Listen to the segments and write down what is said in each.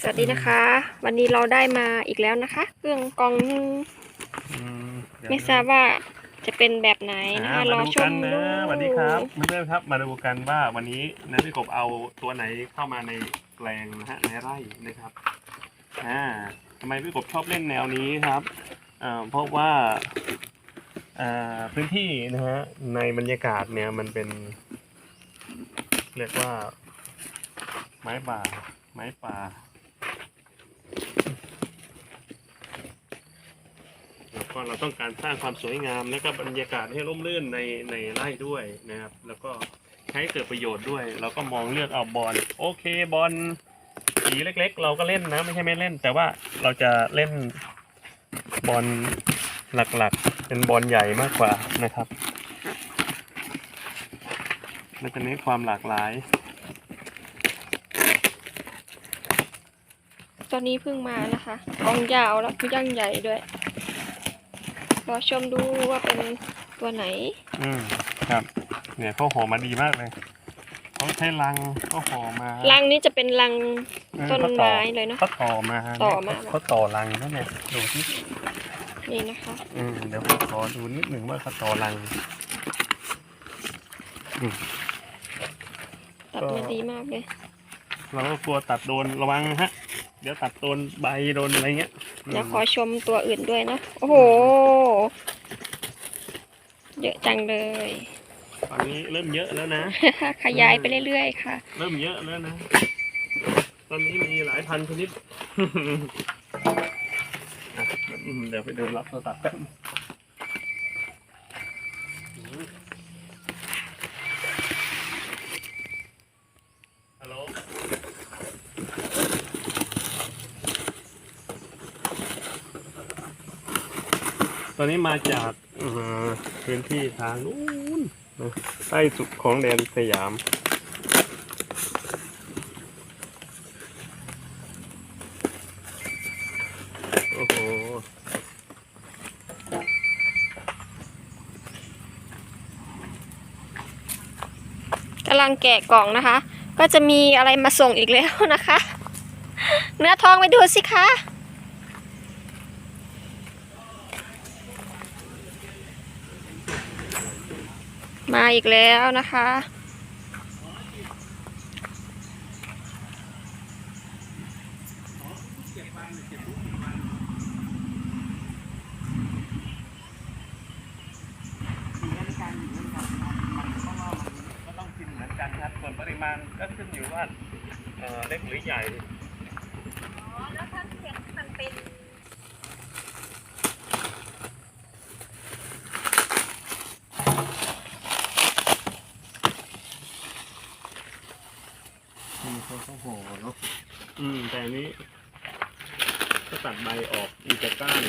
สวัสดีนะคะ วันนี้เราได้มาอีกแล้วนะคะ เครื่องกรองนึงอืมเดี๋ยวไม่ทราบว่าจะเป็นแบบไหนนะอ่าคะรอมาดูชกัมนดูนะสวัสดีครับเพื่อนๆครับ มาดูกันว่าวันนี้นันพี่กบเอาตัวไหนเข้ามาในแปลงนะฮะในไร่นะครับอ่าทำไมพี่กบชอบเล่นแนวนี้ครับอ่าเพราะว่าอ่าพื้นที่นะฮะในบรรยากาศเนี่ยมันเป็น เรียกว่า ไม้ป่า ไม้ป่าแล้วก็เราต้องการสร้างความสวยงามและก็บรรยากาศให้ร่มรื่นในในไร่ด้วยนะครับ แล้วก็ใช้เกิดประโยชน์ด้วย เราก็มองเลือกเอาบอลโอเคบอลสีเล็ก ๆ เราก็เล่นนะไม่ใช่ไม่เล่น แต่ว่าเราจะเล่นบอลหลักๆ เป็นบอลใหญ่มากกว่านะครับ และจะเน้นความหลากหลาย ตอนนี้เพิ่งมานะคะกองยาวแล้วก็ย่างใหญ่ด้วยรอชมดูว่าเป็นตัวไหน อืมครับ เนี่ยเขาห่อมาดีมากเลยเขาใช้ลังเขาห่อมารังนี้จะเป็นรังเออต้นเขาต่อไม้เลยเนาะเขาต่อมาต่อมาเขาต่อรังนะเนี่ยดูที่นี่นะคะอืมเดี๋ยวผมขอดูนิดหนึ่งว่าเขาต่อรัง ตัดมาดีมากเลย เราก็กลัวตัดโดนระวังนะฮะ เดี๋ยวตัดโดนใบโดนอะไรเงี้ยอืมเดี๋ยวขอชมตัวอื่นด้วยนะ โอ้โห เยอะจังเลยตอนนี้เริ่มเยอะแล้วนะ ขยายไปเรื่อยๆค่ะ เริ่มเยอะแล้วนะ ตอนนี้มีหลายพันชนิดอะอืมเดี๋ยวไปเดินรับโทรศัพท์แป๊บฮัลโหล ตอนนี้มาจากพื้นที่ทางนู้นใต้สุดของแดนสยาม โอ้โห กำลังแกะกล่องนะคะ ก็จะมีอะไรมาส่งอีกแล้วนะคะ เนื้อทองไปดูสิคะ มาอีกแล้วนะคะ ก็ต้องกินเหมือนกันครับ ส่วนปริมาณก็ขึ้นอยู่ว่าเอ่อเล็กหรือใหญ่ อ๋อ แล้วถ้าเห็นมันเป็น อืมเขาก็ห่ อืม แต่อันนี้ก็ตัดใบออกมีแต่ก้าน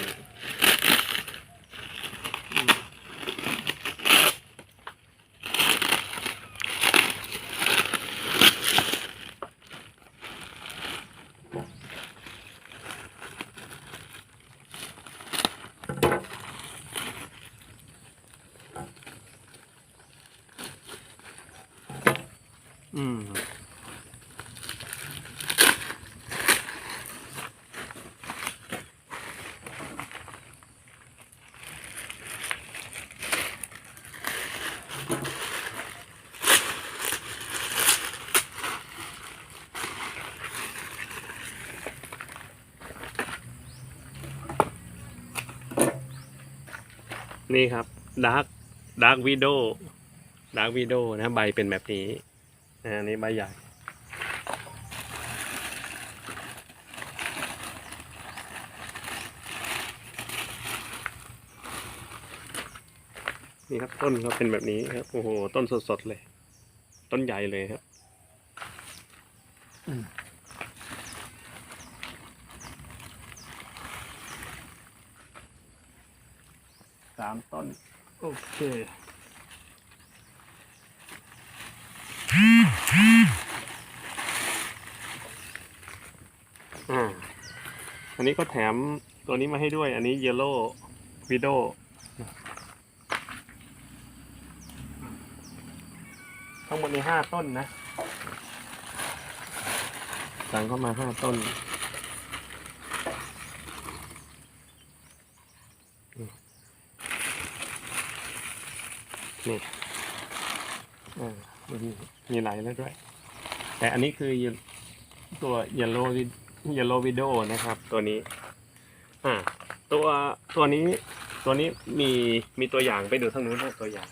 อืม นี่ครับดาร์กดาร์กวิดโอดาร์กวิดโอนะใบเป็นแบบนี้อันนี้ใบใหญ่นี่ครับต้นเขาเป็นแบบนี้ครับโอ้โหต้นสดๆเลย ต้นใหญ่เลยครับ สามต้น โอเคอ่าอันนี้ก็แถมตัวนี้มาให้ด้วย อันนี้ Yellow Widow ทั้งหมดในห้าต้นนะสั่งเข้ามาห้าต้น นี่อ่ามีมีไหลแล้วด้วย แต่อันนี้คือตัว yellow vid- yellow widow นะครับ ตัวนี้อ่าตัวตัวนี้ตัวนี้มีมีตัวอย่างไปดูทางนู้นนะตัวอย่าง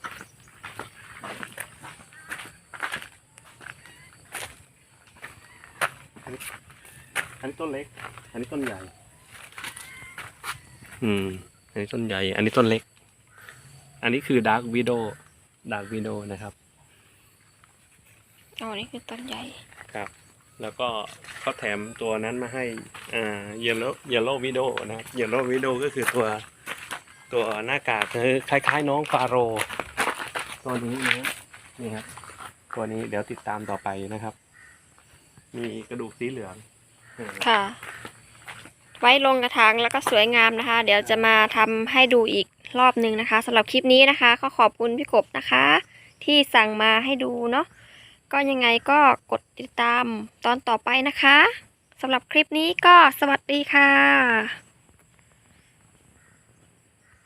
อันนี้ต้นเล็ก อันนี้ต้นใหญ่ อืม อันนี้ต้นใหญ่ อันนี้ต้นเล็ก อันนี้คือดาร์ควิดโอ dark widow dark widow นะครับอ๋อนี่คือต้นใหญ่ครับ แล้วก็เขาแถมตัวนั้นมาให้อ่า yellow yellow widow นะครับ yellow widow ก็คือตัวตัวหน้ากากคือคล้าย ๆ น้องฟาโรห์ตัวนี้นะนี่ครับตัวนี้เดี๋ยวติดตามต่อไปนะครับ มีกระดูกสีเหลืองเออค่ะ ไว้ลงกระถางแล้วก็สวยงามนะคะ เดี๋ยวจะมาทำให้ดูอีก รอบหนึ่งนะคะสำหรับคลิปนี้นะคะก็ขอบคุณพี่กบนะคะ ที่สั่งมาให้ดูเนาะก็ยังไงก็กดติดตามตอนต่อไปนะคะสำหรับคลิปนี้ก็สวัสดีค่ะ